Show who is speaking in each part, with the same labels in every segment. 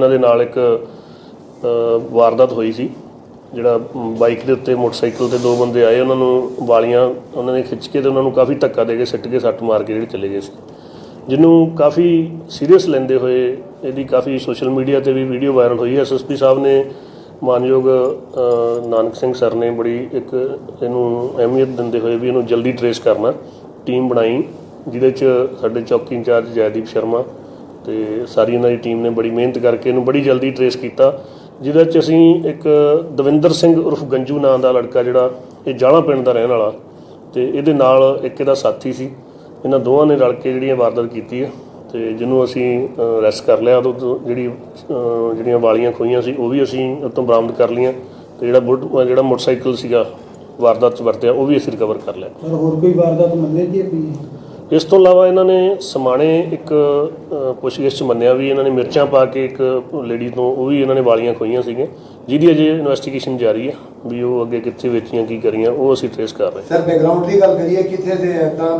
Speaker 1: ਇਹਨਾਂ ਦੇ ਨਾਲ ਇੱਕ ਵਾਰਦਾਤ ਹੋਈ ਸੀ। ਜਿਹੜਾ ਬਾਈਕ ਦੇ ਉੱਤੇ ਮੋਟਰਸਾਈਕਲ ਤੇ ਦੋ ਬੰਦੇ ਆਏ, ਉਹਨਾਂ ਨੂੰ ਵਾਲੀਆਂ, ਉਹਨਾਂ ਨੇ ਖਿੱਚ ਕੇ ਤੇ ਉਹਨਾਂ ਨੂੰ ਕਾਫੀ ਧੱਕਾ ਦੇ ਕੇ ਸਿੱਟ ਕੇ ਸੱਟ ਮਾਰ ਕੇ ਜਿਹੜੇ ਚਲੇ ਗਏ ਸੀ। ਜਿਹਨੂੰ ਕਾਫੀ ਸੀਰੀਅਸ ਲੈਂਦੇ ਹੋਏ, ਇਹਦੀ ਕਾਫੀ ਸੋਸ਼ਲ ਮੀਡੀਆ ਤੇ ਵੀ ਵੀਡੀਓ ਵਾਇਰਲ ਹੋਈ। ਹੈ ਐਸਐਸਪੀ ਸਾਹਿਬ ਨੇ ਮਾਨਯੋਗ ਨਾਨਕ ਸਿੰਘ ਸਰ ਨੇ ਬੜੀ ਇੱਕ ਇਹਨੂੰ ਅਹਿਮੀਅਤ ਦਿੰਦੇ ਹੋਏ ਵੀ ਇਹਨੂੰ ਜਲਦੀ ਟਰੇਸ ਕਰਨਾ। ਟੀਮ ਬਣਾਈ, ਜਿਹਦੇ ਚ ਸਾਡੇ ਚੌਕੀ ਇੰਚਾਰਜ ਜੈਦੀਪ ਸ਼ਰਮਾ ਤੇ ਸਾਰੀ ਇਹਨਾਂ ਦੀ ਟੀਮ ਨੇ ਬੜੀ ਮਿਹਨਤ ਕਰਕੇ ਇਹਨੂੰ ਬੜੀ ਜਲਦੀ ਟਰੇਸ ਕੀਤਾ, ਜਿਹਦੇ ਚ ਅਸੀਂ ਇੱਕ ਦਵਿੰਦਰ ਸਿੰਘ ਉਰਫ ਗੰਜੂ ਨਾਂ ਦਾ ਲੜਕਾ ਜਿਹੜਾ ਇਹ ਜਾਲਾ ਪਿੰਡ ਦਾ ਰਹਿਣ ਵਾਲਾ ਤੇ ਇਹਦੇ ਨਾਲ ਇੱਕ ਇਹਦਾ ਸਾਥੀ ਸੀ, ਇਹਨਾਂ ਦੋਵਾਂ ਨੇ ਰਲ ਕੇ ਜਿਹੜੀਆਂ ਵਾਰਦਾਤ ਕੀਤੀ ਹੈ ਤੇ ਜਿਹਨੂੰ ਅਸੀਂ ਅਰੈਸਟ ਕਰ ਲਿਆ ਉਹ ਜਿਹੜੀ ਜਿਹੜੀਆਂ ਵਾਲੀਆਂ ਖੋਈਆਂ ਸੀ, ਉਹ ਵੀ ਅਸੀਂ ਉਹ ਤੋਂ ਬਰਾਮਦ ਕਰ ਲਈਆਂ ਤੇ ਜਿਹੜਾ ਬੁਲਟ- ਜਿਹੜਾ ਮੋਟਰਸਾਈਕਲ ਸੀਗਾ ਵਾਰਦਾਤ 'ਚ ਵਰਤਿਆ, ਉਹ ਵੀ ਅਸੀਂ ਰਿਕਵਰ ਕਰ ਲਿਆ।
Speaker 2: ਸਰ, ਹੋਰ ਕੋਈ ਵਾਰਦਾਤ ਮੰਨੇ ਜੀ ਵੀ
Speaker 1: ਇਸ ਤੋਂ ਇਲਾਵਾ ਇਹਨਾਂ ਨੇ ਸਮਾਣੇ ਇੱਕ ਪੁੱਛਗਿੱਛ 'ਚ ਮੰਨਿਆ ਵੀ ਇਹਨਾਂ ਨੇ ਮਿਰਚਾਂ ਪਾ ਕੇ ਇੱਕ ਲੇਡੀ ਤੋਂ ਉਹ ਵੀ ਇਹਨਾਂ ਨੇ ਵਾਲੀਆਂ ਖੋਈਆਂ ਸੀਗੀਆਂ ਜਿਹਦੀ ਅਜੇ ਇਨਵੈਸਟੀਗੇਸ਼ਨ ਜਾਰੀ ਹੈ ਵੀ ਉਹ ਅੱਗੇ ਕਿੱਥੇ ਵੇਚੀਆਂ ਕੀ ਕਰੀਆਂ ਉਹ ਅਸੀਂ ਟ੍ਰੇਸ ਕਰ ਰਹੇ
Speaker 3: ਸਰ ਬੈਕਗ੍ਰਾਉਂਡ ਦੀ ਗੱਲ ਕਰੀਏ ਕਿੱਥੇ ਦੇ ਤਾਂ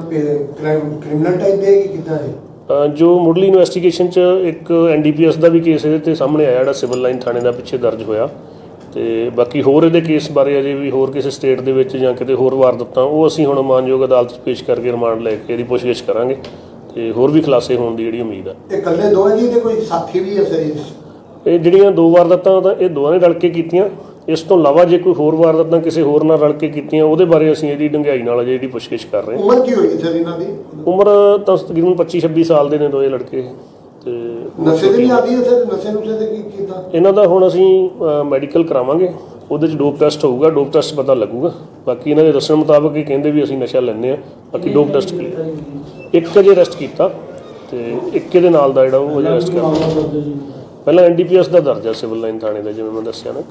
Speaker 3: ਕ੍ਰਾਈਮ ਕ੍ਰਿਮੀਨਲ ਟਾਈਪ ਦੇ ਕਿ ਕਿੱਦਾਂ ਹੈ
Speaker 1: ਜੋ ਮੁੱਢਲੀ ਇਨਵੈਸਟੀਗੇਸ਼ਨ 'ਚ ਇੱਕ ਐਨਡੀਪੀਐਸ ਦਾ ਵੀ ਕੇਸ ਇਹਦੇ ਤੇ ਸਾਹਮਣੇ ਆਇਆ ਜਿਹੜਾ ਸਿਵਲ ਲਾਈਨ ਥਾਣੇ ਦਾ ਪਿੱਛੇ ਦਰਜ ਹੋਇਆ। ਤੇ ਬਾਕੀ ਹੋਰ ਇਹਦੇ ਕੇਸ ਬਾਰੇ ਅਜੇ ਵੀ ਹੋਰ ਕਿਸੇ ਸਟੇਟ ਦੇ ਵਿੱਚ ਜਾਂ ਕਿਤੇ ਹੋਰ ਵਾਰਦਾਤਾਂ ਉਹ ਅਸੀਂ ਹੁਣ ਮਾਨਯੋਗ ਅਦਾਲਤ 'ਚ ਪੇਸ਼ ਕਰਕੇ ਰਿਮਾਂਡ ਲੈ ਕੇ ਇਹਦੀ ਪੁੱਛਗਿੱਛ ਕਰਾਂਗੇ ਤੇ ਹੋਰ ਵੀ ਖੁਲਾਸੇ ਹੋਣ ਦੀ ਜਿਹੜੀ ਉਮੀਦ ਹੈ
Speaker 3: ਇਹ ਇਕੱਲੇ ਦੋ ਹੈ ਜੀ ਤੇ ਕੋਈ ਸਾਥੀ ਵੀ ਹੈ ਸਰ ਇਸ
Speaker 1: ਇਹ ਜਿਹੜੀਆਂ ਦੋ ਵਾਰਦਾਤਾਂ ਤਾਂ ਇਹ ਦੋਵਾਂ ਨੇ ਰਲ ਕੇ ਕੀਤੀਆਂ। ਇਸ ਤੋਂ ਇਲਾਵਾ ਜੇ ਕੋਈ ਹੋਰ ਵਾਰਦਾਤਾਂ ਕਿਸੇ ਹੋਰ ਨਾਲ ਰਲ ਕੇ ਕੀਤੀਆਂ ਉਹਦੇ ਬਾਰੇ ਅਸੀਂ ਇਹਦੀ ਡੂੰਘਾਈ ਨਾਲ ਅਜੇ ਜਿਹੜੀ ਪੁੱਛਗਿੱਛ ਕਰ ਰਹੇ ਹਾਂ।
Speaker 3: ਉਮਰ ਕੀ ਹੋਈ ਸਰ ਇਹਨਾਂ ਦੀ?
Speaker 1: ਉਮਰ ਤਾਂ ਤਕਰੀਬਨ 25 26 ਸਾਲ ਦੇ ਨੇ ਦੋਏ ਲੜਕੇ। ਤੇ
Speaker 3: ਨਸ਼ੇ ਦੀ ਵੀ ਆਦੀ ਹੈ ਸਰ ਨਸ਼ੇ ਨੁਸ਼ੇ ਦੇ ਕੀ ਕੀਤਾ
Speaker 1: ਇਹਨਾਂ ਦਾ ਹੁਣ ਅਸੀਂ ਮੈਡੀਕਲ ਕਰਾਵਾਂਗੇ। ਉਹਦੇ ਚ ਡੋਪ ਟੈਸਟ ਹੋਊਗਾ ਡੋਪ ਟੈਸਟ ਪਤਾ ਲੱਗੂਗਾ। ਬਾਕੀ ਇਹਨਾਂ ਦੇ ਦੱਸਣ ਮੁਤਾਬਕ ਇਹ ਕਹਿੰਦੇ ਵੀ ਅਸੀਂ ਨਸ਼ਾ ਲੈਂਦੇ ਆ ਬਾਕੀ ਡੋਪ ਟੈਸਟ ਕਲੀਅਰ ਇੱਕ ਅਜੇ ਅਰੈਸਟ ਕੀਤਾ ਤੇ ਇੱਕ ਇਹਦੇ ਨਾਲ ਦਾ ਜਿਹੜਾ ਉਹ ਅਜੇ ਅਰੈਸਟ ਕਰ ਪਹਿਲਾਂ ਐਨਡੀਪੀਐਸ ਦਾ ਦਰਜਾ ਸਿਵਲ ਲਾਈਨ ਥਾਣੇ ਦਾ ਜਿਵੇਂ ਮੈਂ ਦੱਸਿਆ ਨਾ।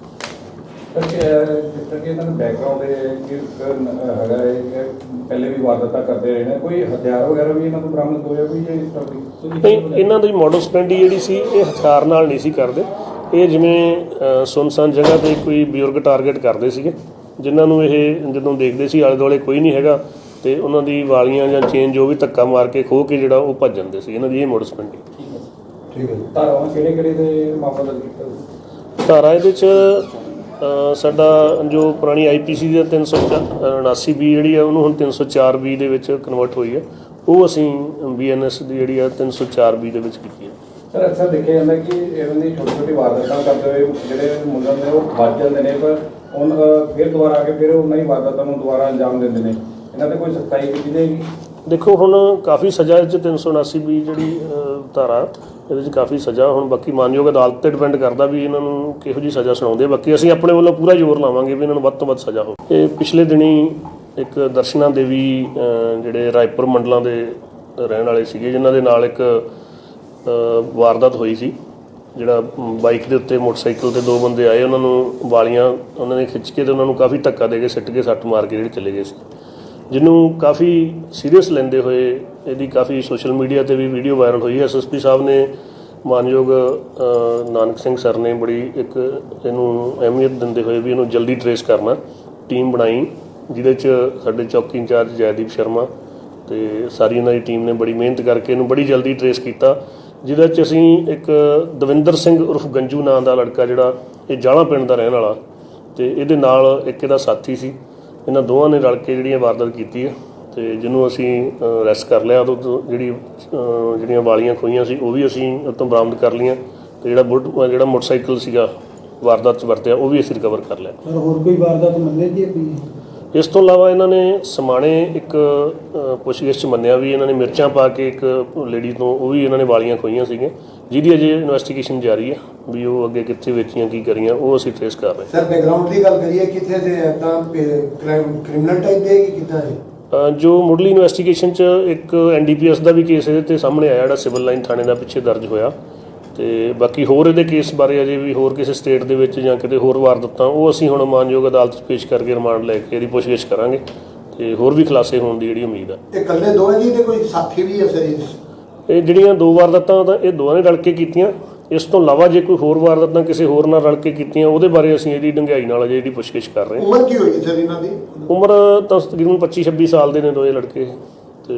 Speaker 4: ਤਰ੍ਹਾਂ ਕਿ ਇਹਨਾਂ ਦਾ ਬੈਕਗ੍ਰਾਉਂਡ ਹੈ ਕਿ ਨ- ਹੈਗਾ ਹੈ ਪਹਿਲੇ ਵੀ ਵਾਰਦਾਤਾਂ ਕਰਦੇ ਰਹੇ ਨੇ। ਕੋਈ ਹਥਿਆਰ ਵਗੈਰਾ ਵੀ ਇਹਨਾਂ ਤੋਂ ਬਰਾਮਦ ਹੋਇਆ ਕੋਈ ਇਸ ਤਰ੍ਹਾਂ ਦੀ
Speaker 1: ਇਹਨਾਂ ਦੀ ਮਾਡਲ ਸਪੈਂਡੀ ਜਿਹੜੀ ਸੀ ਇਹ ਹਥਿਆਰ ਨਾਲ ਨਹੀਂ ਸੀ ਕਰਦੇ। ਇਹ ਜਿਵੇਂ ਸੁੰਨਸਾਨ ਜਗ੍ਹਾ ਤੇ ਕੋਈ ਬਜ਼ੁਰਗ ਟਾਰਗੇਟ ਕਰਦੇ ਸੀਗੇ ਜਿਨ੍ਹਾਂ ਨੂੰ ਇਹ ਜਦੋਂ ਦੇਖਦੇ ਸੀ ਆਲੇ ਦੁਆਲੇ ਕੋਈ ਨਹੀਂ ਹੈਗਾ ਤੇ ਉਹਨਾਂ ਦੀ ਵਾਲੀਆਂ ਜਾਂ ਚੇਨ ਜੋ ਵੀ ਧੱਕਾ ਮਾਰ ਕੇ ਖੋਹ ਕੇ ਜਿਹੜਾ ਉਹ ਭੱਜ ਜਾਂਦੇ ਸੀ। ਇਹਨਾਂ ਦੀ ਇਹ ਮਾਡਲ ਸਪੈਂਡੀ
Speaker 3: ਠੀਕ ਹੈ।
Speaker 4: ਧਾਰਾਵਾਂ ਕਿਹੜੇ ਕਿਹੜੇ ਦੇ ਮਾਮਲਾ ਸੀ?
Speaker 1: ਧਾਰਾ ਇਹਦੇ ਚ ਸਾਡਾ ਜੋ ਪੁਰਾਣੀ ਆਈਪੀਸੀ ਦੀ 379 ਬੀ ਜਿਹੜੀ ਆ ਉਹਨੂੰ ਹੁਣ 304 ਬੀ ਦੇ ਵਿੱਚ ਕਨਵਰਟ ਹੋਈ ਹੈ ਉਹ ਅਸੀਂ ਬੀਐਨਐਸ ਦੀ ਜਿਹੜੀ ਆ 304 ਬੀ ਦੇ ਵਿੱਚ ਕੀਤੀ ਹੈ
Speaker 4: ਸਰ ਅਕਸਰ ਦੇਖਿਆ ਜਾਂਦਾ ਕਿ ਇਹਨਾਂ ਦੀ ਛੋਟੀ ਛੋਟੀ ਵਾਰਦਾਤਾਂ ਕਰਦੇ ਹੋਏ ਜਿਹੜੇ ਮੁੰਡੇ ਨੇ ਉਹ ਵੱਜ ਜਾਂਦੇ ਨੇ ਪਰ ਅ, ਫਿਰ ਦੁਬਾਰਾ ਆ ਕੇ ਫਿਰ ਉਹਨਾਂ ਹੀ ਵਾਰਦਾਤਾਂ ਨੂੰ ਦੁਬਾਰਾ ਅੰਜਾਮ ਦਿੰਦੇ ਨੇ। ਇਹਨਾਂ ਤੇ ਕੋਈ ਸਖਤਾਈ ਕੀਤੀ ਜਾਏਗੀ?
Speaker 1: ਦੇਖੋ ਹੁਣ ਕਾਫੀ ਸਜ਼ਾ ਇਹ 'ਚ 379 ਵੀ ਜਿਹੜੀ ਧਾਰਾ। ਇਹਦੇ 'ਚ ਕਾਫੀ ਸਜ਼ਾ, ਹੁਣ ਬਾਕੀ ਮਾਨਯੋਗ ਅਦਾਲਤ ਤੇ ਡਿਪੈਂਡ ਕਰਦਾ ਵੀ ਇਹਨਾਂ ਨੂੰ ਕਿਹੋ ਜੀ ਸਜ਼ਾ ਸੁਣਾਉਂਦੇ ਆ। ਬਾਕੀ ਅਸੀਂ ਆਪਣੇ ਵੱਲੋਂ ਪੂਰਾ ਜ਼ੋਰ ਲਾਵਾਂਗੇ ਵੀ ਇਹਨਾਂ ਨੂੰ ਵੱਧ ਤੋਂ ਵੱਧ ਸਜ਼ਾ ਹੋਵੇ ਇਹ ਪਿਛਲੇ ਦਿਨੀ ਇੱਕ ਦਰਸ਼ਨਾ ਦੇਵੀ ਜਿਹੜੇ ਰਾਏਪੁਰ ਮੰਡਲਾਂ ਦੇ ਰਹਿਣ ਵਾਲੇ ਸੀਗੇ, ਜਿਨ੍ਹਾਂ ਦੇ ਨਾਲ ਇੱਕ ਵਾਰਦਾਤ ਹੋਈ ਸੀ, ਜਿਹੜਾ ਬਾਈਕ ਦੇ ਉੱਤੇ ਮੋਟਰਸਾਈਕਲ ਤੇ ਦੋ ਬੰਦੇ ਆਏ, ਉਹਨਾਂ ਨੂੰ ਵਾਲੀਆਂ, ਉਹਨਾਂ ਨੇ ਖਿੱਚ ਕੇ ਤੇ ਉਹਨਾਂ ਨੂੰ ਕਾਫੀ ਧੱਕਾ ਦੇ ਕੇ ਸਿੱਟ ਕੇ ਸੱਟ ਮਾਰ ਕੇ ਜਿਹੜੇ ਚਲੇ ਗਏ ਸੀ ਜਿਹਨੂੰ ਕਾਫੀ ਸੀਰੀਅਸ ਲੈਂਦੇ ਹੋਏ ਇਹਦੀ ਕਾਫੀ ਸੋਸ਼ਲ ਮੀਡੀਆ ਤੇ ਵੀ ਵੀਡੀਓ ਵਾਇਰਲ ਹੋਈ ਹੈ। ਐਸਐਸਪੀ ਸਾਹਿਬ ਨੇ ਮਾਨਯੋਗ ਨਾਨਕ ਸਿੰਘ ਸਰ ਨੇ ਬੜੀ ਇੱਕ ਇਹਨੂੰ ਅਹਿਮੀਅਤ ਦਿੰਦੇ ਹੋਏ ਵੀ ਇਹਨੂੰ ਜਲਦੀ ਟਰੇਸ ਕਰਨਾ। ਟੀਮ ਬਣਾਈ, ਜਿਹਦੇ ਚ ਸਾਡੇ ਚੌਕੀ ਇੰਚਾਰਜ ਜੈਦੀਪ ਸ਼ਰਮਾ ਤੇ ਸਾਰੀ ਇਹਨਾਂ ਦੀ ਟੀਮ ਨੇ ਬੜੀ ਮਿਹਨਤ ਕਰਕੇ ਇਹਨੂੰ ਬੜੀ ਜਲਦੀ ਟਰੇਸ ਕੀਤਾ। ਜਿਹਦੇ ਚ ਅਸੀਂ ਇੱਕ ਦਵਿੰਦਰ ਸਿੰਘ ਉਰਫ ਗੰਜੂ ਨਾਂ ਦਾ ਲੜਕਾ ਜਿਹੜਾ, ਇਹ ਜਾਲਾ ਪਿੰਡ ਦਾ ਰਹਿਣ ਵਾਲਾ ਤੇ ਇਹਦੇ ਨਾਲ ਇੱਕ ਇਹਦਾ ਸਾਥੀ ਸੀ। ਇਹਨਾਂ ਦੋਵਾਂ ਨੇ ਰਲ ਕੇ ਜਿਹੜੀਆਂ ਵਾਰਦਾਤ ਕੀਤੀ ਹੈ। ਤੇ ਜਿਹਨੂੰ ਅਸੀਂ ਅਰੈਸਟ ਕਰ ਲਿਆ ਉਹ ਤੋਂ ਜਿਹੜੀ ਜਿਹੜੀਆਂ ਵਾਲੀਆਂ ਖੋਈਆਂ ਸੀ ਉਹ ਵੀ ਅਸੀਂ ਉਹ ਤੋਂ ਬਰਾਮਦ ਕਰ ਲਈਆਂ ਤੇ ਜਿਹੜਾ ਬੁਲਟ ਜਿਹੜਾ ਮੋਟਰਸਾਈਕਲ ਸੀਗਾ ਵਾਰਦਾਤ 'ਚ ਵਰਤਿਆ ਉਹ ਵੀ ਅਸੀਂ ਰਿਕਵਰ ਕਰ ਲਿਆ।
Speaker 2: ਸਰ ਹੋਰ ਕੋਈ ਵਾਰਦਾਤ ਮੰਨੇ ਜੀ ਵੀ
Speaker 1: ਇਸ ਤੋਂ ਇਲਾਵਾ ਇਹਨਾਂ ਨੇ ਸਮਾਣੇ ਇੱਕ ਪੁੱਛਗਿੱਛ 'ਚ ਮੰਨਿਆ ਵੀ ਇਹਨਾਂ ਨੇ ਮਿਰਚਾਂ ਪਾ ਕੇ ਇੱਕ ਲੇਡੀ ਤੋਂ ਉਹ ਵੀ ਇਹਨਾਂ ਨੇ ਵਾਲੀਆਂ ਖੋਈਆਂ ਸੀਗੀਆਂ ਜਿਹਦੀ ਅਜੇ ਇਨਵੈਸਟੀਗੇਸ਼ਨ ਜਾਰੀ ਹੈ ਵੀ ਉਹ ਅੱਗੇ ਕਿੱਥੇ ਵੇਚੀਆਂ ਕੀ ਕਰੀਆਂ ਉਹ ਅਸੀਂ ਟ੍ਰੇਸ ਕਰ ਰਹੇ ਹਾਂ।
Speaker 3: ਸਰ ਬੈਕਗ੍ਰਾਉਂਡ ਦੀ ਗੱਲ ਕਰੀਏ ਕਿੱਥੇ ਦੇ ਤਾਂ ਕ੍ਰਾਈਮ ਕ੍ਰਿਮੀਨਲ ਟਾਈਪ ਦੇ ਕਿ ਕਿੱਦਾਂ ਹੈ?
Speaker 1: ਜੋ ਮੁੱਢਲੀ ਇਨਵੈਸਟੀਗੇਸ਼ਨ 'ਚ ਇੱਕ ਐਨਡੀਪੀਐਸ ਦਾ ਵੀ ਕੇਸ ਇਹਦੇ ਤੇ ਸਾਹਮਣੇ ਆਇਆ ਜਿਹੜਾ ਸਿਵਲ ਲਾਈਨ ਥਾਣੇ ਦਾ ਪਿੱਛੇ ਦਰਜ ਹੋਇਆ। ਤੇ ਬਾਕੀ ਹੋਰ ਇਹਦੇ ਕੇਸ ਬਾਰੇ ਅਜੇ ਵੀ ਹੋਰ ਕਿਸੇ ਸਟੇਟ ਦੇ ਵਿੱਚ ਜਾਂ ਕਿਤੇ ਹੋਰ ਵਾਰਦਾਤਾਂ ਉਹ ਅਸੀਂ ਹੁਣ ਮਾਨਯੋਗ ਅਦਾਲਤ 'ਚ ਪੇਸ਼ ਕਰਕੇ ਰਿਮਾਂਡ ਲੈ ਕੇ ਇਹਦੀ ਪੁੱਛਗਿੱਛ ਕਰਾਂਗੇ ਤੇ ਹੋਰ ਵੀ ਖੁਲਾਸੇ ਹੋਣ ਦੀ ਜਿਹੜੀ ਉਮੀਦ ਹੈ
Speaker 3: ਇਹ ਇਕੱਲੇ ਦੋ ਹੈ ਜੀ ਤੇ ਕੋਈ ਸਾਥੀ ਵੀ ਹੈ ਸਰ
Speaker 1: ਇਹ ਜਿਹੜੀਆਂ ਦੋ ਵਾਰਦਾਤਾਂ ਤਾਂ ਇਹ ਦੋਵਾਂ ਨੇ ਰਲ ਕੇ ਕੀਤੀਆਂ। ਇਸ ਤੋਂ ਇਲਾਵਾ ਜੇ ਕੋਈ ਹੋਰ ਵਾਰਦਾਤਾਂ ਕਿਸੇ ਹੋਰ ਨਾਲ ਰਲ ਕੇ ਕੀਤੀਆਂ ਉਹਦੇ ਬਾਰੇ ਅਸੀਂ ਇਹਦੀ ਡੂੰਘਾਈ ਨਾਲ ਅਜੇ ਜਿਹੜੀ ਪੁੱਛਗਿੱਛ ਕਰ ਰਹੇ ਹਾਂ।
Speaker 3: ਉਮਰ ਕੀ ਹੋਈ ਸਰ ਇਹਨਾਂ ਦੀ?
Speaker 1: ਉਮਰ ਤਾਂ ਤਕਰੀਬਨ 25 26 ਸਾਲ ਦੇ ਨੇ ਦੋਏ ਲੜਕੇ। ਤੇ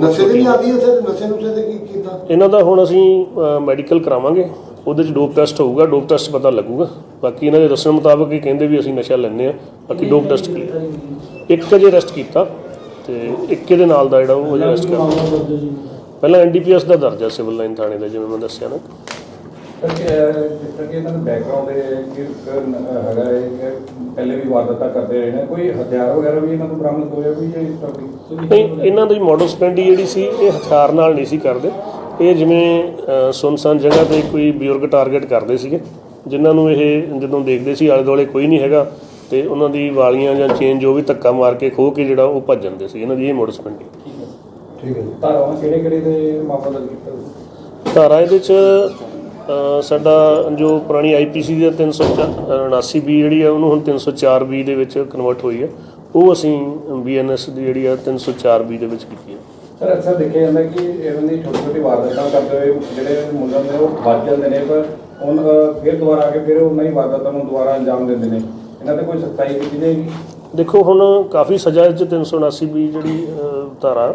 Speaker 3: ਨਸ਼ੇ ਦੇ ਨਹੀਂ ਆਦੀ ਹੈ ਸਰ? ਨਸ਼ੇ ਨੁਸ਼ੇ ਤੇ ਕੀ ਕੀਤਾ
Speaker 1: ਇਹਨਾਂ ਦਾ ਹੁਣ ਅਸੀਂ ਮੈਡੀਕਲ ਕਰਾਵਾਂਗੇ। ਉਹਦੇ ਚ ਡੋਪ ਟੈਸਟ ਹੋਊਗਾ ਡੋਪ ਟੈਸਟ ਪਤਾ ਲੱਗੂਗਾ। ਬਾਕੀ ਇਹਨਾਂ ਦੇ ਦੱਸਣ ਮੁਤਾਬਕ ਹੀ ਕਹਿੰਦੇ ਵੀ ਅਸੀਂ ਨਸ਼ਾ ਲੈਂਦੇ ਆ ਬਾਕੀ ਡੋਪ ਟੈਸਟ ਇੱਕ ਅਜੇ ਅਰੈਸਟ ਕੀਤਾ ਤੇ ਇੱਕ ਇਹਦੇ ਨਾਲ ਦਾ ਜਿਹੜਾ ਉਹ ਅਜੇ ਅਰੈਸਟ ਕਰ ਪਹਿਲਾਂ ਐਨਡੀਪੀਐਸ ਦਾ ਦਰਜਾ ਸਿਵਲ ਲਾਈਨ ਥਾਣੇ ਦਾ ਜਿਵੇਂ ਮੈਂ ਦੱਸਿਆ ਨਾ।
Speaker 4: ਕਿ ਇਹਨਾਂ ਦਾ ਬੈਕਗ੍ਰਾਉਂਡ ਹੈ ਕਿ ਇੱਕ ਹੈਗਾ ਹੈ ਕਿ ਪਹਿਲੇ ਵੀ ਵਾਰਦਾਤਾਂ ਕਰਦੇ ਰਹੇ ਨੇ। ਕੋਈ ਹਥਿਆਰ ਵਗੈਰਾ ਵੀ ਇਹਨਾਂ ਤੋਂ ਬਰਾਮਦ ਹੋਇਆ ਵੀ ਜਾਂ ਇਸ ਤਰ੍ਹਾਂ ਦੀ
Speaker 1: ਨਹੀਂ ਇਹਨਾਂ ਦੀ ਮੋਡਲ ਸਪੈਂਡੀ ਜਿਹੜੀ ਸੀ ਇਹ ਹਥਿਆਰ ਨਾਲ ਨਹੀਂ ਸੀ ਕਰਦੇ। ਇਹ ਜਿਵੇਂ ਸੁੰਨਸਾਨ ਜਗ੍ਹਾ ਤੇ ਕੋਈ ਬਜ਼ੁਰਗ ਟਾਰਗੇਟ ਕਰਦੇ ਸੀਗੇ ਜਿਨ੍ਹਾਂ ਨੂੰ ਇਹ ਜਦੋਂ ਦੇਖਦੇ ਸੀ ਆਲੇ ਦੁਆਲੇ ਕੋਈ ਨਹੀਂ ਹੈਗਾ ਤੇ ਉਹਨਾਂ ਦੀ ਵਾਲੀਆਂ ਜਾਂ ਚੇਨ ਜੋ ਵੀ ਧੱਕਾ ਮਾਰ ਕੇ ਖੋਹ ਕੇ ਜਿਹੜਾ ਉਹ ਭੱਜ ਜਾਂਦੇ ਸੀ। ਇਹਨਾਂ ਦੀ ਇਹ ਮੋਡਲ ਸਪੈਂਡੀ
Speaker 3: ਠੀਕ ਹੈ।
Speaker 4: ਧਾਰਾਵਾਂ ਕਿਹੜੇ ਕਿਹੜੇ ਦੇ ਦਰਜ ਕੀਤਾ?
Speaker 1: ਧਾਰਾ ਇਹਦੇ ਚ ਸਾਡਾ ਜੋ ਪੁਰਾਣੀ ਆਈਪੀਸੀ ਦੀ 379 ਬੀ ਜਿਹੜੀ ਆ ਉਹਨੂੰ ਹੁਣ 304 ਬੀ ਦੇ ਵਿੱਚ ਕਨਵਰਟ ਹੋਈ ਹੈ ਉਹ ਅਸੀਂ ਬੀਐਨਐਸ ਦੀ ਜਿਹੜੀ ਆ 304 ਬੀ ਦੇ ਵਿੱਚ ਕੀਤੀ ਹੈ
Speaker 4: ਸਰ ਅਕਸਰ ਦੇਖਿਆ ਜਾਂਦਾ ਕਿ ਇਹਨਾਂ ਦੀ ਛੋਟੀ ਛੋਟੀ ਵਾਰਦਾਤਾਂ ਕਰਦੇ ਹੋਏ ਜਿਹੜੇ ਮੁਲਜ਼ਮ ਨੇ ਉਹ ਬਚ ਜਾਂਦੇ ਨੇ ਪਰ ਹੁਣ ਫਿਰ ਦੁਬਾਰਾ ਆ ਕੇ ਫਿਰ ਉਹਨਾਂ ਹੀ ਵਾਰਦਾਤਾਂ ਨੂੰ ਦੁਬਾਰਾ ਅੰਜਾਮ ਦਿੰਦੇ ਨੇ। ਇਹਨਾਂ ਤੇ ਕੋਈ ਸਖਤਾਈ ਕੀਤੀ ਜਾਏਗੀ?
Speaker 1: ਦੇਖੋ ਹੁਣ ਕਾਫੀ ਸਜ਼ਾ ਇਹ 'ਚ 379 ਵੀ ਜਿਹੜੀ ਧਾਰਾ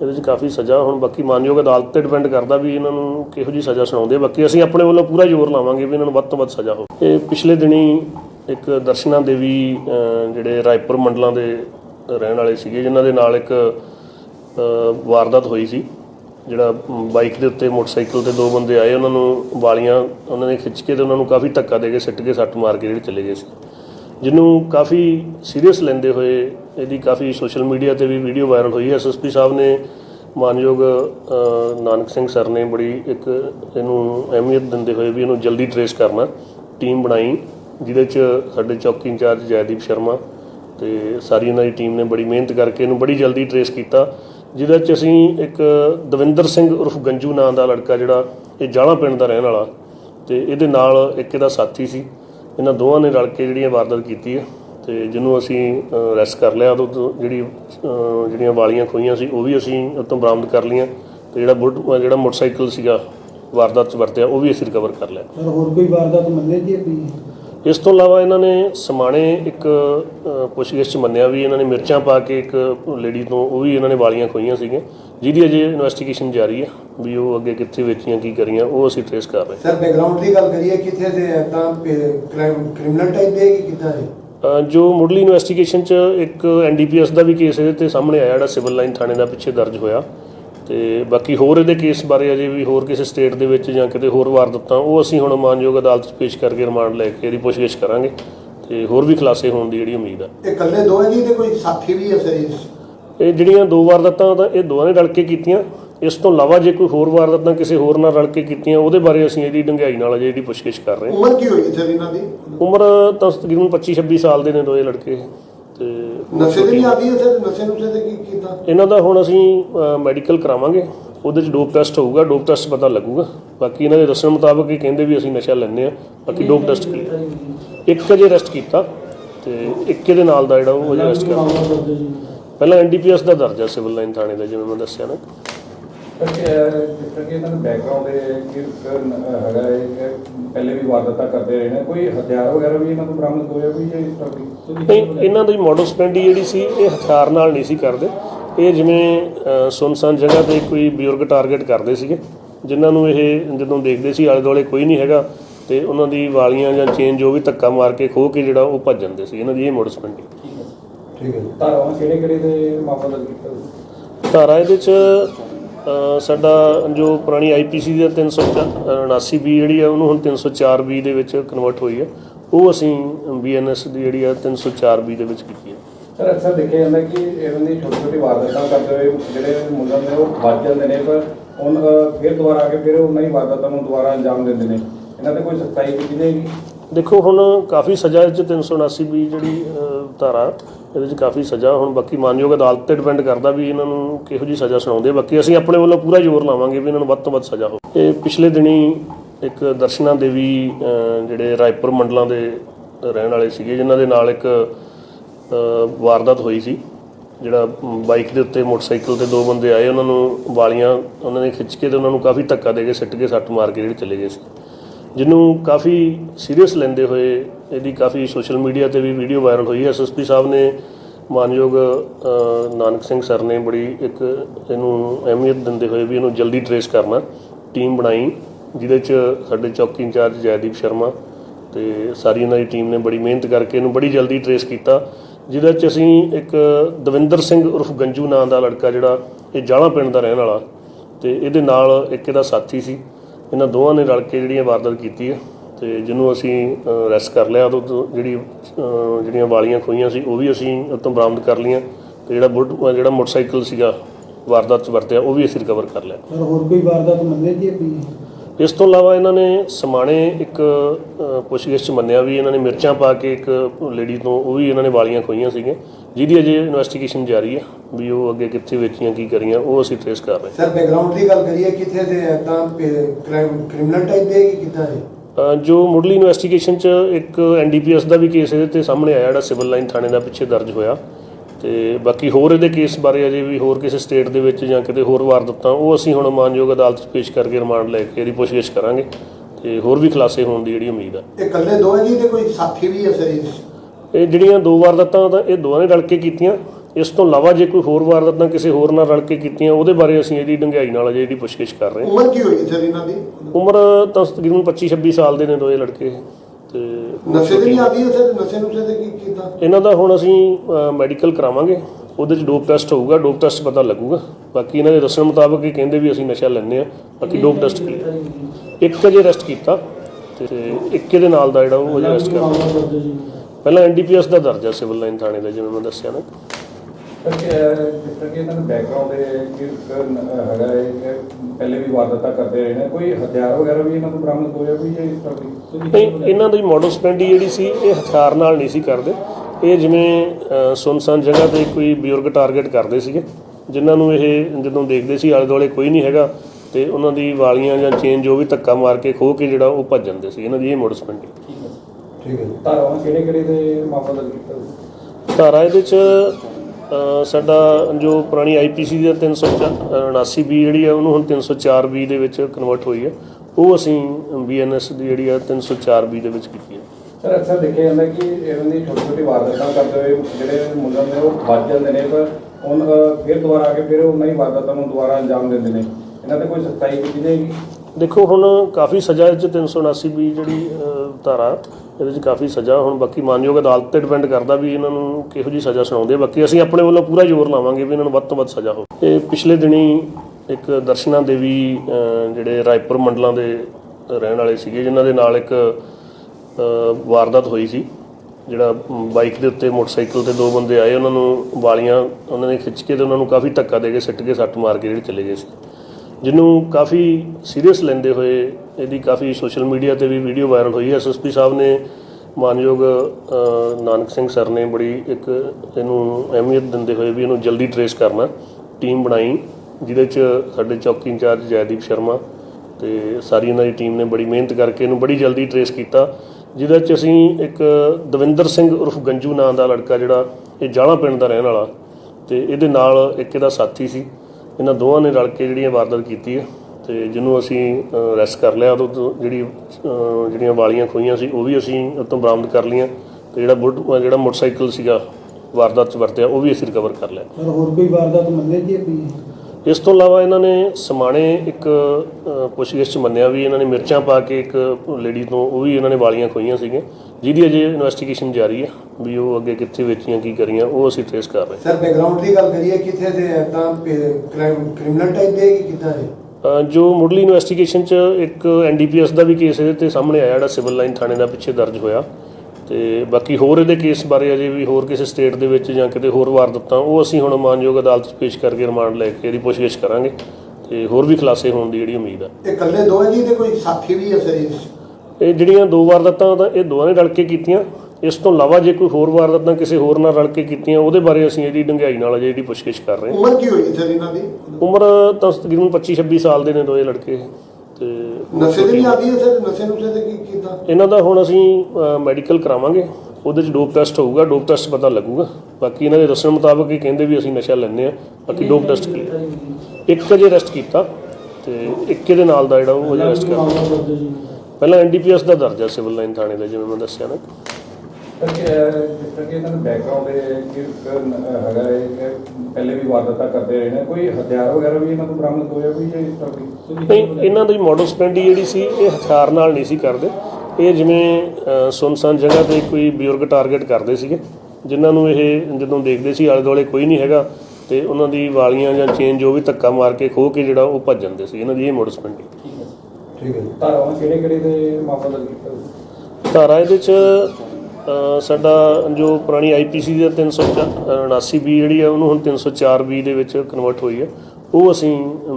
Speaker 1: ਇਹਦੇ 'ਚ ਕਾਫੀ ਸਜ਼ਾ, ਹੁਣ ਬਾਕੀ ਮਾਨਯੋਗ ਅਦਾਲਤ ਤੇ ਡਿਪੈਂਡ ਕਰਦਾ ਵੀ ਇਹਨਾਂ ਨੂੰ ਕਿਹੋ ਜੀ ਸਜ਼ਾ ਸੁਣਾਉਂਦੇ ਆ। ਬਾਕੀ ਅਸੀਂ ਆਪਣੇ ਵੱਲੋਂ ਪੂਰਾ ਜ਼ੋਰ ਲਾਵਾਂਗੇ ਵੀ ਇਹਨਾਂ ਨੂੰ ਵੱਧ ਤੋਂ ਵੱਧ ਸਜ਼ਾ ਹੋਵੇ। ਇਹ ਪਿਛਲੇ ਦਿਨੀ ਇੱਕ ਦਰਸ਼ਨਾ ਦੇਵੀ ਜਿਹੜੇ ਰਾਏਪੁਰ ਮੰਡਲਾਂ ਦੇ ਰਹਿਣ ਵਾਲੇ ਸੀਗੇ, ਜਿਨ੍ਹਾਂ ਦੇ ਨਾਲ ਇੱਕ ਵਾਰਦਾਤ ਹੋਈ ਸੀ। ਜਿਹੜਾ ਬਾਈਕ ਦੇ ਉੱਤੇ ਮੋਟਰਸਾਈਕਲ ਤੇ ਦੋ ਬੰਦੇ ਆਏ, ਉਹਨਾਂ ਨੂੰ ਵਾਲੀਆਂ, ਉਹਨਾਂ ਨੇ ਖਿੱਚ ਕੇ ਤੇ ਉਹਨਾਂ ਨੂੰ ਕਾਫੀ ਧੱਕਾ ਦੇ ਕੇ ਸਿੱਟ ਕੇ ਸੱਟ ਮਾਰ ਕੇ ਜਿਹੜੇ ਚਲੇ ਗਏ ਸੀ। ਜਿਹਨੂੰ ਕਾਫੀ ਸੀਰੀਅਸ ਲੈਂਦੇ ਹੋਏ, ਇਹਦੀ ਕਾਫੀ ਸੋਸ਼ਲ ਮੀਡੀਆ ਤੇ ਵੀ ਵੀਡੀਓ ਵਾਇਰਲ ਹੋਈ ਹੈ। ਐਸਐਸਪੀ ਸਾਹਿਬ ਨੇ ਮਾਨਯੋਗ ਨਾਨਕ ਸਿੰਘ ਸਰ ਨੇ ਬੜੀ ਇੱਕ ਇਹਨੂੰ ਅਹਿਮੀਅਤ ਦਿੰਦੇ ਹੋਏ ਵੀ ਇਹਨੂੰ ਜਲਦੀ ਟਰੇਸ ਕਰਨਾ। ਟੀਮ ਬਣਾਈ, ਜਿਹਦੇ ਚ ਸਾਡੇ ਚੌਕੀ ਇੰਚਾਰਜ ਜੈਦੀਪ ਸ਼ਰਮਾ ਤੇ ਸਾਰੀ ਇਹਨਾਂ ਦੀ ਟੀਮ ਨੇ ਬੜੀ ਮਿਹਨਤ ਕਰਕੇ ਇਹਨੂੰ ਬੜੀ ਜਲਦੀ ਟਰੇਸ ਕੀਤਾ, ਜਿਹਦੇ ਚ ਅਸੀਂ ਇੱਕ ਦਵਿੰਦਰ ਸਿੰਘ ਉਰਫ ਗੰਜੂ ਨਾਂ ਦਾ ਲੜਕਾ ਜਿਹੜਾ, ਇਹ ਜਾਲਾ ਪਿੰਡ ਦਾ ਰਹਿਣ ਵਾਲਾ ਤੇ ਇਹਦੇ ਨਾਲ ਇੱਕ ਇਹਦਾ ਸਾਥੀ ਸੀ। ਇਹਨਾਂ ਦੋਵਾਂ ਨੇ ਰਲ ਕੇ ਜਿਹੜੀਆਂ ਵਾਰਦਾਤ ਕੀਤੀ ਹੈ ਤੇ ਜਿਹਨੂੰ ਅਸੀਂ ਅਰੈਸਟ ਕਰ ਲਿਆ ਤੋਂ ਜਿਹੜੀ ਜਿਹੜੀਆਂ ਵਾਲੀਆਂ ਖੋਈਆਂ ਸੀ ਉਹ ਵੀ ਅਸੀਂ ਉਤੋਂ ਬਰਾਮਦ ਕਰ ਲਈਆਂ ਤੇ ਜਿਹੜਾ ਬੁਲਟ ਜਿਹੜਾ ਮੋਟਰਸਾਈਕਲ ਸੀਗਾ ਵਾਰਦਾਤ 'ਚ ਵਰਤਿਆ ਉਹ ਵੀ ਅਸੀਂ ਰਿਕਵਰ ਕਰ ਲਿਆ।
Speaker 2: ਸਰ ਹੋਰ ਕੋਈ ਵਾਰਦਾਤ ਮੰਨੇ ਜੀ ਕੋਈ
Speaker 1: ਇਸ ਤੋਂ ਇਲਾਵਾ ਇਹਨਾਂ ਨੇ ਸਮਾਣੇ ਇੱਕ ਪੁੱਛਗਿੱਛ 'ਚ ਮੰਨਿਆ ਵੀ ਇਹਨਾਂ ਨੇ ਮਿਰਚਾਂ ਪਾ ਕੇ ਇੱਕ ਲੇਡੀ ਤੋਂ ਉਹ ਵੀ ਇਹਨਾਂ ਨੇ ਵਾਲੀਆਂ ਖੋਈਆਂ ਸੀਗੀਆਂ। ਜਿਹਦੀ ਅਜੇ ਇਨਵੈਸਟੀਗੇਸ਼ਨ ਜਾਰੀ ਹੈ ਵੀ ਉਹ ਅੱਗੇ ਕਿੱਥੇ ਵੇਚੀਆਂ ਕੀ ਕਰੀਆਂ ਉਹ ਅਸੀਂ ਟ੍ਰੇਸ ਕਰ ਰਹੇ ਹਾਂ।
Speaker 3: ਸਰ ਬੈਕਗ੍ਰਾਉਂਡ ਦੀ ਗੱਲ ਕਰੀਏ ਕਿੱਥੇ ਦੇ ਹੈ ਤਾਂ ਕ੍ਰਿਮੀਨਲ ਟਾਈਪ ਦੇ ਕਿ ਕਿੱਦਾਂ
Speaker 1: ਅ, ਜੋ ਮੁੱਢਲੀ ਇਨਵੈਸਟੀਗੇਸ਼ਨ 'ਚ ਇੱਕ ਐਨਡੀਪੀਐਸ ਦਾ ਵੀ ਕੇਸ ਇਹਦੇ ਤੇ ਸਾਹਮਣੇ ਆਇਆ ਜਿਹੜਾ ਸਿਵਲ ਲਾਈਨ ਥਾਣੇ ਦਾ ਪਿੱਛੇ ਦਰਜ ਹੋਇਆ। ਤੇ ਬਾਕੀ ਹੋਰ ਇਹਦੇ ਕੇਸ ਬਾਰੇ ਅਜੇ ਵੀ ਹੋਰ ਕਿਸੇ ਸਟੇਟ ਦੇ ਵਿੱਚ ਜਾਂ ਕਿਤੇ ਹੋਰ ਵਾਰਦਾਤਾਂ ਉਹ ਅਸੀਂ ਹੁਣ ਮਾਨਯੋਗ ਅਦਾਲਤ 'ਚ ਪੇਸ਼ ਕਰਕੇ ਰਿਮਾਂਡ ਲੈ ਕੇ ਇਹਦੀ ਪੁੱਛਗਿੱਛ ਕਰਾਂਗੇ। ਤੇ ਹੋਰ ਵੀ ਖੁਲਾਸੇ ਹੋਣ ਦੀ ਜਿਹੜੀ ਉਮੀਦ ਹੈ
Speaker 3: ਇਹ ਇਕੱਲੇ ਦੋ ਹੈ ਜੀ ਤੇ ਕੋਈ ਸਾਥੀ ਵੀ ਹੈ ਸਰ ਇਸ
Speaker 1: ਇਹ ਜਿਹੜੀਆਂ ਦੋ ਵਾਰਦਾਤਾਂ ਤਾਂ ਇਹ ਦੋਵਾਂ ਨੇ ਰਲ ਕੇ ਕੀਤੀਆਂ। ਇਸ ਤੋਂ ਇਲਾਵਾ ਜੇ ਕੋਈ ਹੋਰ ਵਾਰਦਾਤਾਂ ਕਿਸੇ ਹੋਰ ਨਾਲ ਰਲ ਕੇ ਕੀਤੀਆਂ ਉਹਦੇ ਬਾਰੇ ਅਸੀਂ ਇਹਦੀ ਡੰਗਾਈ ਨਾਲ ਅਜੇ ਇਹਦੀ ਪੁੱਛਗਿੱਛ ਕਰ ਰਹੇ ਹਾਂ।
Speaker 3: ਉਮਰ ਕੀ ਹੋਈ ਸਰ ਇਹਨਾਂ ਦੀ?
Speaker 1: ਉਮਰ ਤਾਂ ਤਕਰੀਬਨ 25 26 ਸਾਲ ਦੇ ਨੇ ਦੋਏ ਲੜਕੇ। ਤੇ
Speaker 3: ਨਸ਼ੇ ਦੇ ਆਦੀ ਹੈ ਸਰ? ਨਸ਼ੇ ਨੁਸ਼ੇ ਤੇ ਕੀ ਕੀਤਾ?
Speaker 1: ਇਹਨਾਂ ਦਾ ਹੁਣ ਅਸੀਂ ਮੈਡੀਕਲ ਕਰਾਵਾਂਗੇ। ਉਹਦੇ ਚ ਡੋਪ ਟੈਸਟ ਹੋਊਗਾ ਡੋਪ ਟੈਸਟ ਪਤਾ ਲੱਗੂਗਾ। ਬਾਕੀ ਇਹਨਾਂ ਦੇ ਦੱਸਣ ਮੁਤਾਬਕ ਹੀ ਕਹਿੰਦੇ ਵੀ ਅਸੀਂ ਨਸ਼ਾ ਲੈਂਦੇ ਆ ਬਾਕੀ ਡੋਪ ਟੈਸਟ ਇੱਕ ਅਜੇ ਅਰੈਸਟ ਕੀਤਾ ਤੇ ਇੱਕ ਇਹਦੇ ਨਾਲ ਦਾ ਜਿਹੜਾ ਉਹ ਅਜੇ ਅਰੈਸਟ ਕਰ ਪਹਿਲਾਂ ਐਨਡੀਪੀਐਸ ਦਾ ਦਰਜਾ ਸਿਵਲ ਲਾਈਨ ਥਾਣੇ ਦਾ ਜਿਵੇਂ ਮੈਂ ਦੱਸਿਆ ਨਾ।
Speaker 4: ਕਿਉਂਕਿ ਇਹਨਾਂ ਦਾ ਬੈਕਗ੍ਰਾਉਂਡ ਹੈ ਕਿ ਹੈਗਾ ਹੈ ਪਹਿਲੇ ਵੀ ਵਾਰਦਾਤਾਂ ਕਰਦੇ ਰਹੇ ਨੇ। ਕੋਈ ਹਥਿਆਰ ਵਗੈਰਾ ਵੀ ਇਹਨਾਂ ਤੋਂ ਬਰਾਮਦ ਹੋਇਆ ਜਾਂ ਇਸ ਤਰ੍ਹਾਂ ਦੀ
Speaker 1: ਇਹਨਾਂ ਦੀ ਮੋਡਲ ਸਪੈਂਡੀ ਜਿਹੜੀ ਸੀ ਇਹ ਹਥਿਆਰ ਨਾਲ ਨਹੀਂ ਸੀ ਕਰਦੇ। ਇਹ ਜਿਵੇਂ ਸੁੰਨਸਾਨ ਜਗ੍ਹਾ ਤੇ ਕੋਈ ਬਜ਼ੁਰਗ ਟਾਰਗੇਟ ਕਰਦੇ ਸੀਗੇ ਜਿਨ੍ਹਾਂ ਨੂੰ ਇਹ ਜਦੋਂ ਦੇਖਦੇ ਸੀ ਆਲੇ ਦੁਆਲੇ ਕੋਈ ਨਹੀਂ ਹੈਗਾ ਤੇ ਉਹਨਾਂ ਦੀ ਵਾਲੀਆਂ ਜਾਂ ਚੇਨ ਜੋ ਵੀ ਧੱਕਾ ਮਾਰ ਕੇ ਖੋਹ ਕੇ ਜਿਹੜਾ ਉਹ ਭੱਜ ਜਾਂਦੇ ਸੀ। ਇਹਨਾਂ ਦੀ ਇਹ ਮੋਡਲ ਸਪੈਂਡੀ
Speaker 3: ਠੀਕ ਹੈ ਜੀ।
Speaker 4: ਧਾਰਾਵਾਂ ਕਿਹੜੇ ਕਿਹੜੇ ਦੇ ਮਾਮਲਾ ਦਰਜ ਕੀਤਾ ਸੀ?
Speaker 1: ਧਾਰਾ ਇਹਦੇ ਚ ਅ, ਸਾਡਾ ਜੋ ਪੁਰਾਣੀ ਆਈਪੀਸੀ ਦੀ 379 ਬੀ ਜਿਹੜੀ ਆ ਉਹਨੂੰ ਹੁਣ 304 ਬੀ ਦੇ ਵਿੱਚ ਕਨਵਰਟ ਹੋਈ ਹੈ। ਉਹ ਅਸੀਂ ਬੀਐਨਐਸ ਦੀ ਜਿਹੜੀ ਆ 304 ਬੀ ਦੇ ਵਿੱਚ ਕੀਤੀ ਹੈ।
Speaker 4: ਸਰ ਅਕਸਰ ਦੇਖਿਆ ਜਾਂਦਾ ਕਿ ਇਹਨਾਂ ਦੀ ਛੋਟੀ ਛੋਟੀ ਵਾਰਦਾਤਾਂ ਕਰਦੇ ਹੋਏ ਜਿਹੜੇ ਮੁਲਜ਼ਮ ਨੇ ਉਹ ਬਚ ਜਾਂਦੇ ਨੇ ਪਰ ਹੁਣ ਅ, ਫਿਰ ਦੁਬਾਰਾ ਆ ਕੇ ਫਿਰ ਉਹਨਾਂ ਹੀ ਵਾਰਦਾਤਾਂ ਨੂੰ ਦੁਬਾਰਾ ਅੰਜਾਮ ਦਿੰਦੇ ਨੇ। ਇਹਨਾਂ ਤੇ ਕੋਈ ਸਖਤਾਈ ਕੀਤੀ ਜਾਏਗੀ?
Speaker 1: ਦੇਖੋ ਹੁਣ ਕਾਫੀ ਸਜ਼ਾ ਇਹ 'ਚ 379 ਵੀ ਜਿਹੜੀ ਅ, ਧਾਰਾ ਇਹਦੇ 'ਚ ਕਾਫੀ ਸਜ਼ਾ, ਹੁਣ ਬਾਕੀ ਮਾਨਯੋਗ ਅਦਾਲਤ ਤੇ ਡਿਪੈਂਡ ਕਰਦਾ ਵੀ ਇਹਨਾਂ ਨੂੰ ਕਿਹੋ ਜੀ ਸਜ਼ਾ ਸੁਣਾਉਂਦੇ ਆ। ਬਾਕੀ ਅਸੀਂ ਆਪਣੇ ਵੱਲੋਂ ਪੂਰਾ ਜ਼ੋਰ ਲਾਵਾਂਗੇ ਵੀ ਇਹਨਾਂ ਨੂੰ ਵੱਧ ਤੋਂ ਵੱਧ ਸਜ਼ਾ ਹੋਵੇ। ਇਹ ਪਿਛਲੇ ਦਿਨੀ ਇੱਕ ਦਰਸ਼ਨਾ ਦੇਵੀ ਜਿਹੜੇ ਰਾਏਪੁਰ ਮੰਡਲਾਂ ਦੇ ਰਹਿਣ ਵਾਲੇ ਸੀਗੇ, ਜਿਨ੍ਹਾਂ ਦੇ ਨਾਲ ਇੱਕ ਵਾਰਦਾਤ ਹੋਈ ਸੀ। ਜਿਹੜਾ ਬਾਈਕ ਦੇ ਉੱਤੇ ਮੋਟਰਸਾਈਕਲ ਤੇ ਦੋ ਬੰਦੇ ਆਏ, ਉਹਨਾਂ ਨੂੰ ਵਾਲੀਆਂ, ਉਹਨਾਂ ਨੇ ਖਿੱਚ ਕੇ ਤੇ ਉਹਨਾਂ ਨੂੰ ਕਾਫੀ ਧੱਕਾ ਦੇ ਕੇ ਸਿੱਟ ਕੇ ਸੱਟ ਮਾਰ ਕੇ ਜਿਹੜੇ ਚਲੇ ਗਏ ਸੀ। ਜਿਹਨੂੰ ਕਾਫੀ ਸੀਰੀਅਸ ਲੈਂਦੇ ਹੋਏ ਇਹਦੀ ਕਾਫੀ ਸੋਸ਼ਲ ਮੀਡੀਆ ਤੇ ਵੀ ਵੀਡੀਓ ਵਾਇਰਲ ਹੋਈ ਹੈ। ਐਸਐਸਪੀ ਸਾਹਿਬ ਨੇ ਮਾਨਯੋਗ ਨਾਨਕ ਸਿੰਘ ਸਰ ਨੇ ਬੜੀ ਇੱਕ ਇਹਨੂੰ ਅਹਿਮੀਅਤ ਦਿੰਦੇ ਹੋਏ ਵੀ ਇਹਨੂੰ ਜਲਦੀ ਟਰੇਸ ਕਰਨਾ, ਟੀਮ ਬਣਾਈ, ਜਿਹਦੇ ਚ ਸਾਡੇ ਚੌਕੀ ਇੰਚਾਰਜ ਜੈਦੀਪ ਸ਼ਰਮਾ ਤੇ ਸਾਰੀ ਇਹਨਾਂ ਦੀ ਟੀਮ ਨੇ ਬੜੀ ਮਿਹਨਤ ਕਰਕੇ ਇਹਨੂੰ ਬੜੀ ਜਲਦੀ ਟਰੇਸ ਕੀਤਾ, ਜਿਹਦੇ ਚ ਅਸੀਂ ਇੱਕ ਦਵਿੰਦਰ ਸਿੰਘ ਉਰਫ ਗੰਜੂ ਨਾਂ ਦਾ ਲੜਕਾ ਜਿਹੜਾ, ਇਹ ਜਾਲਾ ਪਿੰਡ ਦਾ ਰਹਿਣ ਵਾਲਾ ਤੇ ਇਹਦੇ ਨਾਲ ਇੱਕ ਇਹਦਾ ਸਾਥੀ ਸੀ। ਇਹਨਾਂ ਦੋਵਾਂ ਨੇ ਰਲ ਕੇ ਜਿਹੜੀਆਂ ਵਾਰਦਾਤ ਕੀਤੀ ਹੈ। ਤੇ ਜਿਹਨੂੰ ਅਸੀਂ ਅਰੈਸਟ ਕਰ ਲਿਆ ਉਦੋਂ ਜਿਹੜੀ ਜਿਹੜੀਆਂ ਵਾਲੀਆਂ ਖੋਈਆਂ ਸੀ ਉਹ ਵੀ ਅਸੀਂ ਉਤੋਂ ਬਰਾਮਦ ਕਰ ਲਈਆਂ ਤੇ ਜਿਹੜਾ ਬੁੱਟ ਜਿਹੜਾ ਮੋਟਰਸਾਈਕਲ ਸੀਗਾ ਵਾਰਦਾਤ 'ਚ ਵਰਤਿਆ ਉਹ ਵੀ ਅਸੀਂ ਰਿਕਵਰ ਕਰ ਲਿਆ।
Speaker 2: ਸਰ ਹੋਰ ਕੋਈ ਵਾਰਦਾਤ ਮੰਨੇ ਜੀ ਵੀ
Speaker 1: ਇਸ ਤੋਂ ਇਲਾਵਾ ਇਹਨਾਂ ਨੇ ਸਮਾਣੇ ਇੱਕ ਪੁੱਛਗਿੱਛ 'ਚ ਮੰਨਿਆ ਵੀ ਇਹਨਾਂ ਨੇ ਮਿਰਚਾਂ ਪਾ ਕੇ ਇੱਕ ਲੇਡੀ ਤੋਂ ਉਹ ਵੀ ਇਹਨਾਂ ਨੇ ਵਾਲੀਆਂ ਖੋਈਆਂ ਸੀਗੀਆਂ ਜਿਹਦੀ ਅਜੇ ਇਨਵੈਸਟੀਗੇਸ਼ਨ ਜਾਰੀ ਹੈ ਵੀ ਉਹ ਅੱਗੇ ਕਿੱਥੇ ਵੇਚੀਆਂ ਕੀ ਕਰੀਆਂ ਉਹ ਅਸੀਂ ਟ੍ਰੇਸ ਕਰ ਰਹੇ
Speaker 3: ਸਰ ਬੈਕਗ੍ਰਾਉਂਡ ਦੀ ਗੱਲ ਕਰੀਏ ਕਿੱਥੇ ਦੇ ਤਾਂ ਕ੍ਰਾਈਮ ਕ੍ਰਿਮੀਨਲ ਟਾਈਪ ਦੇ ਕਿ ਕਿੱਦਾਂ ਹੈ
Speaker 1: ਜੋ ਮੁੱਢਲੀ ਇਨਵੈਸਟੀਗੇਸ਼ਨ 'ਚ ਇੱਕ ਐਨਡੀਪੀਐਸ ਦਾ ਵੀ ਕੇਸ ਇਹਦੇ ਤੇ ਸਾਹਮਣੇ ਆਇਆ ਜਿਹੜਾ ਸਿਵਲ ਲਾਈਨ ਥਾਣੇ ਦਾ ਪਿੱਛੇ ਦਰਜ ਹੋਇਆ। ਤੇ ਬਾਕੀ ਹੋਰ ਇਹਦੇ ਕੇਸ ਬਾਰੇ ਅਜੇ ਵੀ ਹੋਰ ਕਿਸੇ ਸਟੇਟ ਦੇ ਵਿੱਚ ਜਾਂ ਕਿਤੇ ਹੋਰ ਵਾਰਦਾਤਾਂ ਉਹ ਅਸੀਂ ਹੁਣ ਮਾਨਯੋਗ ਅਦਾਲਤ 'ਚ ਪੇਸ਼ ਕਰਕੇ ਰਿਮਾਂਡ ਲੈ ਕੇ ਇਹਦੀ ਪੁੱਛਗਿੱਛ ਕਰਾਂਗੇ। ਤੇ ਹੋਰ ਵੀ ਖੁਲਾਸੇ ਹੋਣ ਦੀ ਜਿਹੜੀ ਉਮੀਦ ਆ।
Speaker 3: ਇਹ ਇਕੱਲੇ ਦੋ ਹੈ ਜੀ ਤੇ ਕੋਈ ਸਾਥੀ ਵੀ ਹੈ ਸਰ
Speaker 1: ਇਹ ਜਿਹੜੀਆਂ ਦੋ ਵਾਰਦਾਤਾਂ ਤਾਂ ਇਹ ਦੋਵਾਂ ਨੇ ਰਲ ਕੇ ਕੀਤੀਆਂ। ਇਸ ਤੋਂ ਇਲਾਵਾ ਜੇ ਕੋਈ ਹੋਰ ਵਾਰਦਾਤਾਂ ਕਿਸੇ ਹੋਰ ਨਾਲ ਰਲ ਕੇ ਕੀਤੀਆਂ ਉਹਦੇ ਬਾਰੇ ਅਸੀਂ ਇਹਦੀ ਡੰਗਾਈ ਨਾਲ ਅਜੇ ਇਹਦੀ ਪੁੱਛਗਿੱਛ ਕਰ ਰਹੇ ਹਾਂ।
Speaker 3: ਉਮਰ ਕੀ ਹੋਈ ਸਰ ਇਹਨਾਂ ਦੀ?
Speaker 1: ਉਮਰ ਤਾਂ ਤਕਰੀਬਨ 25 26 ਸਾਲ ਦੇ ਨੇ ਦੋਏ ਲੜਕੇ। ਤੇ
Speaker 3: ਨਸ਼ੇ ਦੀ ਨਹੀਂ ਆਦੀ ਹੈ ਸਰ? ਨਸ਼ੇ ਨੁਸ਼ੇ ਦੇ ਕੀ ਕਿੱਦਾਂ
Speaker 1: ਇਹਨਾਂ ਦਾ ਹੁਣ ਅਸੀਂ ਮੈਡੀਕਲ ਕਰਾਵਾਂਗੇ। ਉਹਦੇ ਚ ਡੋਪ ਟੈਸਟ ਹੋਊਗਾ ਡੋਪ ਟੈਸਟ ਪਤਾ ਲੱਗੂਗਾ। ਬਾਕੀ ਇਹਨਾਂ ਦੇ ਦੱਸਣ ਮੁਤਾਬਕ ਇਹ ਕਹਿੰਦੇ ਵੀ ਅਸੀਂ ਨਸ਼ਾ ਲੈਂਦੇ ਆ ਬਾਕੀ ਡੋਪ ਟੈਸਟ ਇੱਕ ਅਜੇ ਅਰੈਸਟ ਕੀਤਾ ਤੇ ਇੱਕ ਇਹਦੇ ਨਾਲ ਦਾ ਜਿਹੜਾ ਉਹ ਅਰੈਸਟ ਕਰ ਪਹਿਲਾਂ ਐਨਡੀਪੀਐਸ ਦਾ ਦਰਜਾ ਸਿਵਲ ਲਾਈਨ ਥਾਣੇ ਦਾ ਜਿਵੇਂ ਮੈਂ ਦੱਸਿਆ ਨਾ।
Speaker 4: ਕਿ, ਇਹਨਾਂ ਦਾ ਬੈਕਗ੍ਰਾਉਂਡ ਹੈ ਕਿ ਇੱਕ, ਅਹ, ਹੈਗਾ ਹੈ ਕਿ ਪਹਿਲੇ ਵੀ ਵਾਰਦਾਤਾਂ ਕਰਦੇ ਰਹੇ ਨੇ। ਕੋਈ ਹਥਿਆਰ ਵਗੈਰਾ ਵੀ ਇਹਨਾਂ ਤੋਂ ਬਰਾਮਦ ਹੋਇਆ ਵੀ ਜਾਂ ਇਸ ਤਰ੍ਹਾਂ ਦੀ?
Speaker 1: ਨਹੀਂ ਇਹਨਾਂ ਦੀ ਮੋਡਲ ਸਪੈਂਡੀ ਜਿਹੜੀ ਸੀ ਇਹ ਹਥਿਆਰ ਨਾਲ ਨਹੀਂ ਸੀ ਕਰਦੇ। ਇਹ ਜਿਵੇਂ ਸੁੰਨਸਾਨ ਜਗ੍ਹਾ ਤੇ ਕੋਈ ਬਜ਼ੁਰਗ ਟਾਰਗੇਟ ਕਰਦੇ ਸੀਗੇ ਜਿਨ੍ਹਾਂ ਨੂੰ ਇਹ ਜਦੋਂ ਦੇਖਦੇ ਸੀ ਆਲੇ ਦੁਆਲੇ ਕੋਈ ਨਹੀਂ ਹੈਗਾ ਤੇ ਉਹਨਾਂ ਦੀ ਵਾਲੀਆਂ ਜਾਂ ਚੇਨ ਜੋ ਵੀ ਧੱਕਾ ਮਾਰ ਕੇ ਖੋਹ ਕੇ ਜਿਹੜਾ ਉਹ ਭੱਜ ਜਾਂਦੇ ਸੀ। ਇਹਨਾਂ ਦੀ ਇਹ ਮੋਡਲ ਸਪੈਂਡੀ
Speaker 3: ਠੀਕ ਹੈ।
Speaker 4: ਧਾਰਾਵਾਂ ਕਿਹੜੇ ਕਿਹੜੇ ਦੇ ਮਾਮਲਾ ਦਰਜ ਕੀਤਾ?
Speaker 1: ਧਾਰਾ ਇਹਦੇ ਚ ਸਾਡਾ ਜੋ ਪੁਰਾਣੀ ਆਈਪੀਸੀ ਦੀ 379 ਬੀ ਜਿਹੜੀ ਆ ਉਹਨੂੰ ਹੁਣ 304 ਬੀ ਦੇ ਵਿੱਚ ਕਨਵਰਟ ਹੋਈ ਹੈ ਉਹ ਅਸੀਂ ਬੀਐਨਐਸ ਦੀ ਜਿਹੜੀ ਆ 304 ਬੀ ਦੇ ਵਿੱਚ ਕੀਤੀ ਹੈ
Speaker 4: ਸਰ ਅਕਸਰ ਦੇਖਿਆ ਜਾਂਦਾ ਕਿ ਇਹਨਾਂ ਦੀ ਛੋਟੀ ਛੋਟੀ ਵਾਰਦਾਤਾਂ ਕਰਦੇ ਹੋਏ ਜਿਹੜੇ ਮੁੰਡੇ ਨੇ ਉਹ ਬਚ ਜਾਂਦੇ ਨੇ ਪਰ ਹੁਣ ਫਿਰ ਦੁਬਾਰਾ ਆ ਕੇ ਫਿਰ ਉਹਨਾਂ ਹੀ ਵਾਰਦਾਤਾਂ ਨੂੰ ਦੁਬਾਰਾ ਅੰਜਾਮ ਦਿੰਦੇ ਨੇ। ਇਹਨਾਂ ਤੇ ਕੋਈ ਸਖਤਾਈ ਕੀਤੀ ਜਾਏਗੀ?
Speaker 1: ਦੇਖੋ ਹੁਣ ਕਾਫੀ ਸਜ਼ਾ ਇਹ 'ਚ 379 ਵੀ ਜਿਹੜੀ ਧਾਰਾ ਇਹਦੇ 'ਚ ਕਾਫੀ ਸਜ਼ਾ, ਹੁਣ ਬਾਕੀ ਮਾਨਯੋਗ ਅਦਾਲਤ ਤੇ ਡਿਪੈਂਡ ਕਰਦਾ ਵੀ ਇਹਨਾਂ ਨੂੰ ਕਿਹੋ ਜੀ ਸਜ਼ਾ ਸੁਣਾਉਂਦੇ ਆ। ਬਾਕੀ ਅਸੀਂ ਆਪਣੇ ਵੱਲੋਂ ਪੂਰਾ ਜ਼ੋਰ ਲਾਵਾਂਗੇ ਵੀ ਇਹਨਾਂ ਨੂੰ ਵੱਧ ਤੋਂ ਵੱਧ ਸਜ਼ਾ ਹੋਵੇ ਇਹ ਪਿਛਲੇ ਦਿਨੀ ਇੱਕ ਦਰਸ਼ਨਾ ਦੇਵੀ ਜਿਹੜੇ ਰਾਏਪੁਰ ਮੰਡਲਾਂ ਦੇ ਰਹਿਣ ਵਾਲੇ ਸੀਗੇ, ਜਿਨ੍ਹਾਂ ਦੇ ਨਾਲ ਇੱਕ ਵਾਰਦਾਤ ਹੋਈ ਸੀ, ਜਿਹੜਾ ਬਾਈਕ ਦੇ ਉੱਤੇ ਮੋਟਰਸਾਈਕਲ ਤੇ ਦੋ ਬੰਦੇ ਆਏ, ਉਹਨਾਂ ਨੂੰ ਵਾਲੀਆਂ, ਉਹਨਾਂ ਨੇ ਖਿੱਚ ਕੇ ਤੇ ਉਹਨਾਂ ਨੂੰ ਕਾਫੀ ਧੱਕਾ ਦੇ ਕੇ ਸਿੱਟ ਕੇ ਸੱਟ ਮਾਰ ਕੇ ਜਿਹੜੇ ਚਲੇ ਗਏ ਸੀ ਜਿਹਨੂੰ ਕਾਫੀ ਸੀਰੀਅਸ ਲੈਂਦੇ ਹੋਏ, ਇਹਦੀ ਕਾਫੀ ਸੋਸ਼ਲ ਮੀਡੀਆ ਤੇ ਵੀ ਵੀਡੀਓ ਵਾਇਰਲ ਹੋਈ ਹੈ। ਐਸਐਸਪੀ ਸਾਹਿਬ ਨੇ ਮਾਨਯੋਗ ਨਾਨਕ ਸਿੰਘ ਸਰ ਨੇ ਬੜੀ ਇੱਕ ਇਹਨੂੰ ਅਹਿਮੀਅਤ ਦਿੰਦੇ ਹੋਏ ਵੀ ਇਹਨੂੰ ਜਲਦੀ ਟਰੇਸ ਕਰਨਾ ਟੀਮ ਬਣਾਈ, ਜਿਹਦੇ ਚ ਸਾਡੇ ਚੌਕੀ ਇੰਚਾਰਜ ਜੈਦੀਪ ਸ਼ਰਮਾ ਤੇ ਸਾਰੀ ਇਹਨਾਂ ਦੀ ਟੀਮ ਨੇ ਬੜੀ ਮਿਹਨਤ ਕਰਕੇ ਇਹਨੂੰ ਬੜੀ ਜਲਦੀ ਟਰੇਸ ਕੀਤਾ, ਜਿਹਦੇ ਚ ਅਸੀਂ ਇੱਕ ਦਵਿੰਦਰ ਸਿੰਘ ਉਰਫ ਗੰਜੂ ਨਾਂ ਦਾ ਲੜਕਾ ਜਿਹੜਾ, ਇਹ ਜਾਲਾ ਪਿੰਡ ਦਾ ਰਹਿਣ ਵਾਲਾ ਤੇ ਇਹਦੇ ਨਾਲ ਇੱਕ ਇਹਦਾ ਸਾਥੀ ਸੀ। ਇਹਨਾਂ ਦੋਵਾਂ ਨੇ ਰਲ ਕੇ ਜਿਹੜੀਆਂ ਵਾਰਦਾਤ ਕੀਤੀ ਹੈ ਤੇ ਜਿਹਨੂੰ ਅਸੀਂ ਅਰੈਸਟ ਕਰ ਲਿਆ ਤੋਂ ਜਿਹੜੀ ਜਿਹੜੀਆਂ ਵਾਲੀਆਂ ਖੋਈਆਂ ਸੀ ਉਹ ਵੀ ਅਸੀਂ ਉਤੋਂ ਬਰਾਮਦ ਕਰ ਲਈਆਂ ਤੇ ਜਿਹੜਾ ਬੁੱਟ ਜਿਹੜਾ ਮੋਟਰਸਾਈਕਲ ਸੀਗਾ ਵਾਰਦਾਤ 'ਚ ਵਰਤਿਆ ਉਹ ਵੀ ਅਸੀਂ ਰਿਕਵਰ ਕਰ ਲਿਆ।
Speaker 2: ਸਰ ਹੋਰ ਕੋਈ ਵਾਰਦਾਤ ਮੰਨੇ ਜੀ ਵੀ
Speaker 1: ਇਸ ਤੋਂ ਇਲਾਵਾ ਇਹਨਾਂ ਨੇ ਸਮਾਣੇ ਇੱਕ ਪੁੱਛਗਿੱਛ 'ਚ ਮੰਨਿਆ ਵੀ ਇਹਨਾਂ ਨੇ ਮਿਰਚਾਂ ਪਾ ਕੇ ਇੱਕ ਲੇਡੀ ਤੋਂ ਉਹ ਵੀ ਇਹਨਾਂ ਨੇ ਵਾਲੀਆਂ ਖੋਈਆਂ ਸੀਗੀਆਂ। ਜਿਹਦੀ ਅਜੇ ਇਨਵੈਸਟੀਗੇਸ਼ਨ ਜਾਰੀ ਹੈ ਵੀ ਉਹ ਅੱਗੇ ਕਿੱਥੇ ਵੇਚੀਆਂ ਕੀ ਕਰੀਆਂ ਉਹ ਅਸੀਂ ਟ੍ਰੇਸ ਕਰ ਰਹੇ
Speaker 3: ਸਰ ਬੈਕਗ੍ਰਾਉਂਡ ਦੀ ਗੱਲ ਕਰੀਏ ਕਿੱਥੇ ਦੇ ਤਾਂ ਕ੍ਰਾਈਮ ਕ੍ਰਿਮੀਨਲ ਟਾਈਪ ਦੇ ਕਿ ਕਿੱਦਾਂ ਹੈ
Speaker 1: ਅ, ਜੋ ਮੁੱਢਲੀ ਇਨਵੈਸਟੀਗੇਸ਼ਨ 'ਚ ਇੱਕ ਐਨਡੀਪੀਐਸ ਦਾ ਵੀ ਕੇਸ ਇਹਦੇ ਤੇ ਸਾਹਮਣੇ ਆਇਆ ਜਿਹੜਾ ਸਿਵਲ ਲਾਈਨ ਥਾਣੇ ਦਾ ਪਿੱਛੇ ਦਰਜ ਹੋਇਆ। ਤੇ ਬਾਕੀ ਹੋਰ ਇਹਦੇ ਕੇਸ ਬਾਰੇ ਅਜੇ ਵੀ ਹੋਰ ਕਿਸੇ ਸਟੇਟ ਦੇ ਵਿੱਚ ਜਾਂ ਕਿਤੇ ਹੋਰ ਵਾਰਦਾਤਾਂ ਉਹ ਅਸੀਂ ਹੁਣ ਮਾਨਯੋਗ ਅਦਾਲਤ 'ਚ ਪੇਸ਼ ਕਰਕੇ ਰਿਮਾਂਡ ਲੈ ਕੇ ਇਹਦੀ ਪੁੱਛਗਿੱਛ ਕਰਾਂਗੇ। ਤੇ ਹੋਰ ਵੀ ਖੁਲਾਸੇ ਹੋਣ ਦੀ ਜਿਹੜੀ ਉਮੀਦ ਆ।
Speaker 3: ਇਹ ਇਕੱਲੇ ਦੋ ਹੈ ਜੀ ਤੇ ਕੋਈ ਸਾਥੀ ਵੀ ਹੈ ਸਰ ਇਸ
Speaker 1: ਇਹ ਜਿਹੜੀਆਂ ਦੋ ਵਾਰਦਾਤਾਂ ਤਾਂ ਇਹ ਦੋਵਾਂ ਨੇ ਰਲ ਕੇ ਕੀਤੀਆਂ। ਇਸ ਤੋਂ ਇਲਾਵਾ ਜੇ ਕੋਈ ਹੋਰ ਵਾਰਦਾਤਾਂ ਕਿਸੇ ਹੋਰ ਨਾਲ ਰਲ ਕੇ ਕੀਤੀਆਂ ਉਹਦੇ ਬਾਰੇ ਅਸੀਂ ਇਹਦੀ ਡੰਗਾਈ ਨਾਲ ਅਜੇ ਇਹਦੀ ਪੁੱਛਗਿੱਛ ਕਰ ਰਹੇ ਹਾਂ।
Speaker 3: ਉਮਰ ਕੀ ਹੋਈ ਸਰ ਇਹਨਾਂ ਦੀ?
Speaker 1: ਉਮਰ ਤਾਂ ਤਕਰੀਬਨ 25 26 ਸਾਲ ਦੇ ਨੇ ਦੋਏ ਲੜਕੇ। ਤੇ
Speaker 3: ਨਸ਼ੇ ਦੀ ਨਹੀਂ ਆਦੀ ਹੈ ਸਰ? ਨਸ਼ੇ ਨੁਸ਼ੇ ਦੇ ਕੀ ਕਿੱਦਾਂ?
Speaker 1: ਇਹਨਾਂ ਦਾ ਹੁਣ ਅਸੀਂ ਮੈਡੀਕਲ ਕਰਾਵਾਂਗੇ। ਉਹਦੇ ਚ ਡੋਪ ਟੈਸਟ ਹੋਊਗਾ ਡੋਪ ਟੈਸਟ ਪਤਾ ਲੱਗੂਗਾ। ਬਾਕੀ ਇਹਨਾਂ ਦੇ ਦੱਸਣ ਮੁਤਾਬਕ ਇਹ ਕਹਿੰਦੇ ਵੀ ਅਸੀਂ ਨਸ਼ਾ ਲੈਂਦੇ ਆ ਬਾਕੀ ਡੋਪ ਟੈਸਟ ਇੱਕ ਅਜੇ ਅਰੈਸਟ ਕੀਤਾ ਤੇ ਇੱਕ ਇਹਦੇ ਨਾਲ ਦਾ ਜਿਹੜਾ ਉਹ ਅਜੇ ਅਰੈਸਟ ਕਰ ਪਹਿਲਾਂ ਐਨਡੀਪੀਐਸ ਦਾ ਦਰਜਾ ਸਿਵਲ ਲਾਈਨ ਥਾਣੇ ਦਾ ਜਿਵੇਂ ਮੈਂ ਦੱਸਿਆ ਨਾ।
Speaker 4: ਕਰਕੇ ਜਿਸ ਤਰ੍ਹਾਂ ਕਿ ਇਹਨਾਂ ਦਾ ਬੈਕਗ੍ਰਾਉਂਡ ਹੈ ਕਿ ਇੱਕ, ਅਹ, ਹੈਗਾ ਹੈ ਕਿ ਪਹਿਲੇ ਵੀ ਵਾਰਦਾਤਾਂ ਕਰਦੇ ਰਹੇ ਨੇ ਕੋਈ ਹਥਿਆਰ ਵਗੈਰਾ ਵੀ ਇਹਨਾਂ ਤੋਂ ਬਰਾਮਦ ਹੋਇਆ ਕੋਈ ਜਾਂ ਇਸ ਤਰ੍ਹਾਂ ਦੀ
Speaker 1: ਨਹੀਂ ਇਹਨਾਂ ਦੀ ਮੋਡਲ ਸਪੈਂਡੀ ਜਿਹੜੀ ਸੀ ਇਹ ਹਥਿਆਰ ਨਾਲ ਨਹੀਂ ਸੀ ਕਰਦੇ। ਇਹ ਜਿਵੇਂ ਸੁੰਨਸਾਨ ਜਗ੍ਹਾ ਤੇ ਕੋਈ ਬਜ਼ੁਰਗ ਟਾਰਗੇਟ ਕਰਦੇ ਸੀਗੇ ਜਿਨ੍ਹਾਂ ਨੂੰ ਇਹ ਜਦੋਂ ਦੇਖਦੇ ਸੀ ਆਲੇ ਦੁਆਲੇ ਕੋਈ ਨਹੀਂ ਹੈਗਾ ਤੇ ਉਹਨਾਂ ਦੀ ਵਾਲੀਆਂ ਜਾਂ ਚੇਨ ਜੋ ਵੀ ਧੱਕਾ ਮਾਰ ਕੇ ਖੋਹ ਕੇ ਜਿਹੜਾ ਉਹ ਭੱਜ ਜਾਂਦੇ ਸੀ ਇਹਨਾਂ ਦੀ ਇਹ ਮੋਡਲ ਸਪੈਂਡੀ
Speaker 3: ਠੀਕ ਹੈ
Speaker 4: ਧਾਰਾਵਾਂ ਕਿਹੜੇ ਕਿਹੜੇ ਦੇ?
Speaker 1: ਧਾਰਾ ਇਹਦੇ ਚ ਅ, ਸਾਡਾ ਜੋ ਪੁਰਾਣੀ ਆਈਪੀਸੀ ਦੀ 379 ਬੀ ਜਿਹੜੀ ਆ ਉਹਨੂੰ ਹੁਣ 304 ਬੀ ਦੇ ਵਿੱਚ ਕਨਵਰਟ ਹੋਈ ਹੈ ਉਹ ਅਸੀਂ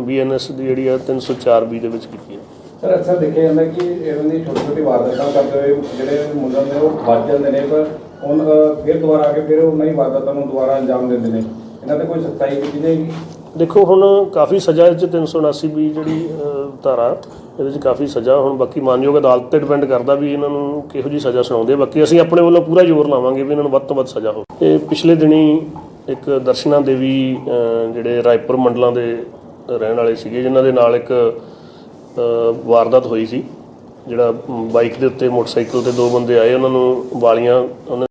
Speaker 1: ਬੀਐਨਐਸ ਦੀ ਜਿਹੜੀ ਆ 304 ਬੀ ਦੇ ਵਿੱਚ ਕੀਤੀ ਹੈ
Speaker 4: ਸਰ ਅਕਸਰ ਦੇਖਿਆ ਜਾਂਦਾ ਕਿ ਇਹਨਾਂ ਦੀ ਛੋਟੀ ਛੋਟੀ ਵਾਰਦਾਤਾਂ ਕਰਦੇ ਹੋਏ ਜਿਹੜੇ ਮੁੰਡੇ ਨੇ ਉਹ ਬਚ ਜਾਂਦੇ ਨੇ ਪਰ ਹੁਣ ਅਹ, ਫਿਰ ਦੁਬਾਰਾ ਆ ਕੇ ਫਿਰ ਉਹਨਾਂ ਹੀ ਵਾਰਦਾਤਾਂ ਨੂੰ ਦੁਬਾਰਾ ਅੰਜਾਮ ਦਿੰਦੇ ਨੇ। ਇਹਨਾਂ ਤੇ ਕੋਈ ਸਖਤਾਈ ਕੀਤੀ ਜਾਏਗੀ?
Speaker 1: ਦੇਖੋ ਹੁਣ ਕਾਫੀ ਸਜ਼ਾ ਇਹ 'ਚ 379 ਵੀ ਜਿਹੜੀ ਅ, ਧਾਰਾ ਇਹਦੇ 'ਚ ਕਾਫੀ ਸਜ਼ਾ, ਹੁਣ ਬਾਕੀ ਮਾਨਯੋਗ ਅਦਾਲਤ ਤੇ ਡਿਪੈਂਡ ਕਰਦਾ ਵੀ ਇਹਨਾਂ ਨੂੰ ਕਿਹੋ ਜੀ ਸਜ਼ਾ ਸੁਣਾਉਂਦੇ ਆ। ਬਾਕੀ ਅਸੀਂ ਆਪਣੇ ਵੱਲੋਂ ਪੂਰਾ ਜ਼ੋਰ ਲਾਵਾਂਗੇ ਵੀ ਇਹਨਾਂ ਨੂੰ ਵੱਧ ਤੋਂ ਵੱਧ ਸਜ਼ਾ ਹੋਵੇ ਇਹ ਪਿਛਲੇ ਦਿਨੀ ਇੱਕ ਦਰਸ਼ਨਾ ਦੇਵੀ ਜਿਹੜੇ ਰਾਏਪੁਰ ਮੰਡਲਾਂ ਦੇ ਰਹਿਣ ਵਾਲੇ ਸੀਗੇ, ਜਿਨ੍ਹਾਂ ਦੇ ਨਾਲ ਇੱਕ ਵਾਰਦਾਤ ਹੋਈ ਸੀ ਜਿਹੜਾ ਬਾਈਕ ਦੇ ਉੱਤੇ ਮੋਟਰਸਾਈਕਲ ਤੇ ਦੋ ਬੰਦੇ ਆਏ, ਉਹਨਾਂ ਨੂੰ ਵਾਲੀਆਂ, ਉਹਨਾਂ